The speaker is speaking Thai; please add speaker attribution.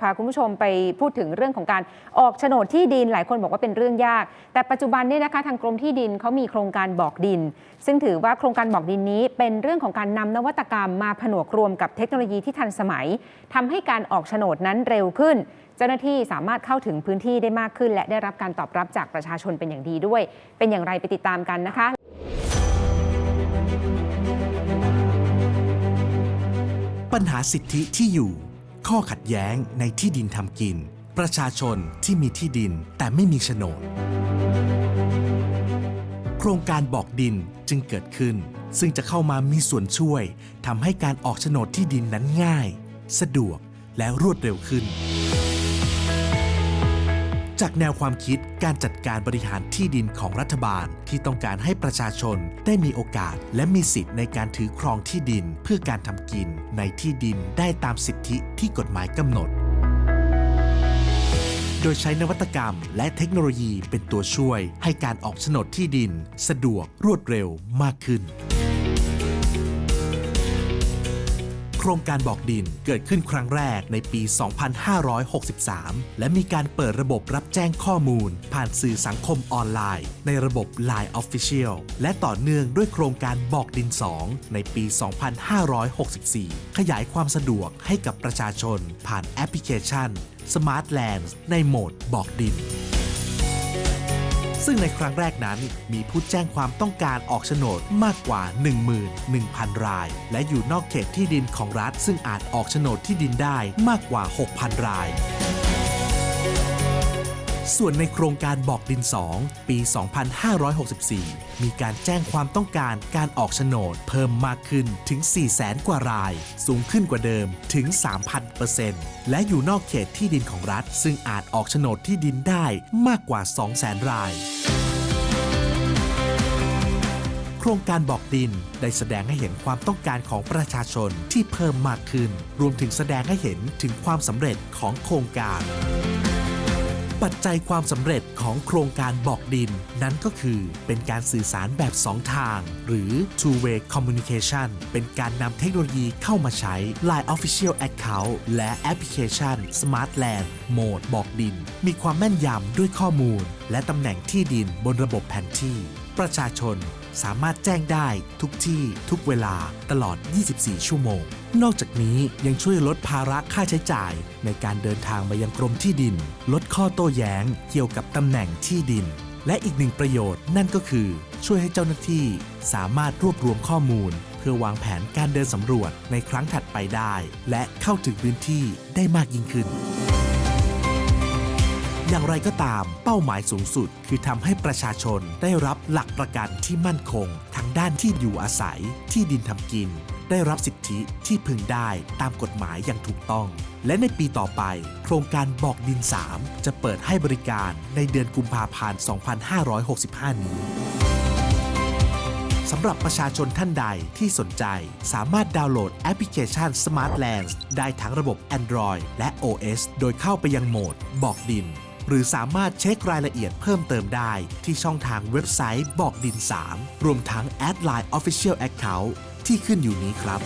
Speaker 1: พาคุณผู้ชมไปพูดถึงเรื่องของการออกโฉนดที่ดินหลายคนบอกว่าเป็นเรื่องยาก แต่ปัจจุบันเนี่ยนะคะทางกรมที่ดินเขามีโครงการบอกดิน ซึ่งถือว่าโครงการบอกดินนี้ เป็นเรื่องของการนำนวัตกรรมมาผนวกรวมกับเทคโนโลยีที่ทันสมัยทำให้การออกโฉนดนั้นเร็วขึ้น เจ้าหน้าที่สามารถเข้าถึงพื้นที่ได้มากขึ้น และได้รับการตอบรับจากประชาชนเป็นอย่างดีด้วย เป็นอย่างไรไปติดตามกันนะคะ
Speaker 2: ปัญหาสิทธิที่อยู่ ข้อขัดแย้งในที่ดินทำกิน ประชาชนที่มีที่ดินแต่ไม่มีโฉนด โครงการบอกดินจึงเกิดขึ้น ซึ่งจะเข้ามามีส่วนช่วยทำให้การออกโฉนดที่ดินนั้นง่าย สะดวกและรวดเร็วขึ้น จากแนวความคิดการจัดการบริหารที่ดินของรัฐบาล ที่ต้องการให้ประชาชนได้มีโอกาส และมีสิทธิ์ในการถือครองที่ดินเพื่อการทำกิน ในที่ดินได้ตามสิทธิที่กฎหมายกำหนด โดยใช้นวัตกรรมและเทคโนโลยีเป็นตัวช่วย ให้การออกโฉนดที่ดิน สะดวกรวดเร็วมากขึ้น โครงการบอกดินเกิดขึ้นครั้งแรกในปี 2563 และมีการเปิดระบบรับแจ้งข้อมูล ผ่านสื่อสังคมออนไลน์ ในระบบ Line Official และต่อเนื่องด้วยโครงการบอกดิน 2 ในปี 2564 ขยายความสะดวกให้กับประชาชน ผ่านแอปพลิเคชัน Smartlands ในโหมดบอกดิน ซึ่งในครั้งแรกนั้นมีผู้แจ้งความต้องการออกโฉนดมากกว่า 11,000 ราย และอยู่นอกเขตที่ดินของรัฐ ซึ่งอาจออกโฉนดที่ดินได้มากกว่า 6,000 ราย ส่วนในโครงการบอกดิน 2 ปี 2564 มีการแจ้งความต้องการการออกโฉนดเพิ่มมากขึ้นถึง 400,000กว่าราย สูงขึ้นกว่าเดิมถึง 3,000%และอยู่นอกเขตที่ดินของรัฐ ซึ่งอาจออกโฉนดที่ดินได้มากกว่า 200,000รายโครงการบอกดินได้แสดงให้เห็นความต้องการของประชาชนที่เพิ่มมากขึ้น รวมถึงแสดงให้เห็นถึงความสำเร็จของโครงการ ปัจจัยความสำเร็จของโครงการบอกดิน นั้นก็คือเป็นการสื่อสารแบบ2ทาง หรือ two way communication เป็นการนำเทคโนโลยีเข้ามาใช้ Line Official Account และแอปพลิเคชัน Smart Land โหมดบอกดิน มีความแม่นยำด้วยข้อมูล และตำแหน่งที่ดินบนระบบแผนที่ ประชาชนสามารถแจ้งได้ทุกที่ทุกเวลาตลอด 24 ชั่วโมง นอกจากนี้ยังช่วยลดภาระค่าใช้จ่าย ในการเดินทางมายังกรมที่ดิน ลดข้อโต้แย้งเกี่ยวกับตำแหน่งที่ดิน และอีกหนึ่งประโยชน์นั่นก็คือ ช่วยให้เจ้าหน้าที่สามารถรวบรวมข้อมูล เพื่อวางแผนการเดินสำรวจในครั้งถัดไปได้ และเข้าถึงพื้นที่ได้มากยิ่งขึ้นอย่างไรก็ตามเป้าหมายสูงสุด คือทำให้ประชาชนได้รับหลักประกันที่มั่นคง ทั้งด้านที่อยู่อาศัยที่ดินทำกิน ได้รับสิทธิที่พึงได้ตามกฎหมายอย่างถูกต้อง และในปีต่อไป โครงการบอกดิน 3 จะเปิดให้บริการในเดือนกุมภาพันธ์ 2565 นี้สำหรับประชาชนท่านใดที่สนใจ สามารถดาวน์โหลดแอปพลิเคชัน Smart Lands ได้ทั้งระบบ Android และ OS โดยเข้าไปยังโหมด บอกดิน หรือสามารถเช็ครายละเอียดเพิ่มเติมได้ที่ช่องทางเว็บไซต์บอกดิน 3 รวมทั้งแอดไลน์ Official Account ที่ขึ้นอยู่นี้ครับ